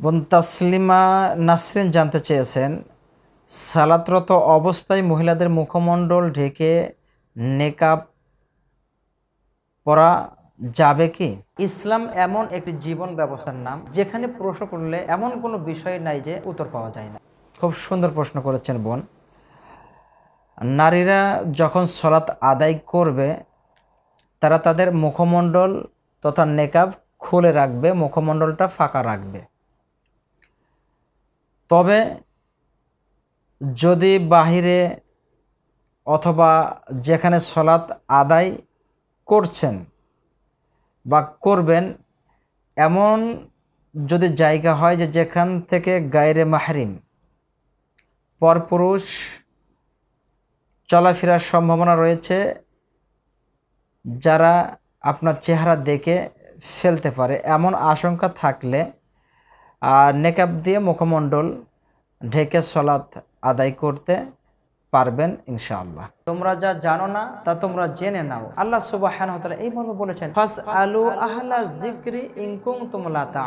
বোন তাসলিমা নাসরিন জানতে চেয়েছেন, সালাতরত অবস্থায় মহিলাদের মুখমণ্ডল ঢেকে নেকাব পরা যাবে কি? ইসলাম এমন একটি জীবন ব্যবস্থার নাম, যেখানে প্রশ্ন করলে এমন কোনো বিষয় নাই যে উত্তর পাওয়া যায় না। খুব সুন্দর প্রশ্ন করেছেন বোন। নারীরা যখন সলাৎ আদায় করবে, তারা তাদের মুখমণ্ডল তথা নেকাব খুলে রাখবে, মুখমণ্ডলটা ফাঁকা রাখবে। তবে যদি বাহিরে অথবা যেখানে সলাৎ আদায় করছেন বা করবেন, এমন যদি জায়গা হয় যে যেখান থেকে গায়রে মাহরিম, পরপুরুষ চলাফেরার সম্ভাবনা রয়েছে, যারা আপনার চেহারা দেখে ফেলতে পারে, এমন আশঙ্কা থাকলে আর নেকাব দিয়ে মুখমণ্ডল ঢেকে সলাৎ আদায় করতে পারবেন ইনশাআল্লাহ। তোমরা যা জানো না, তা তোমরা জেনে নাও। আল্লাহ সুবাহ এইভাবে বলেছেন ফাস আলু আহলা জিক্রি ইনকুম তোমলা তা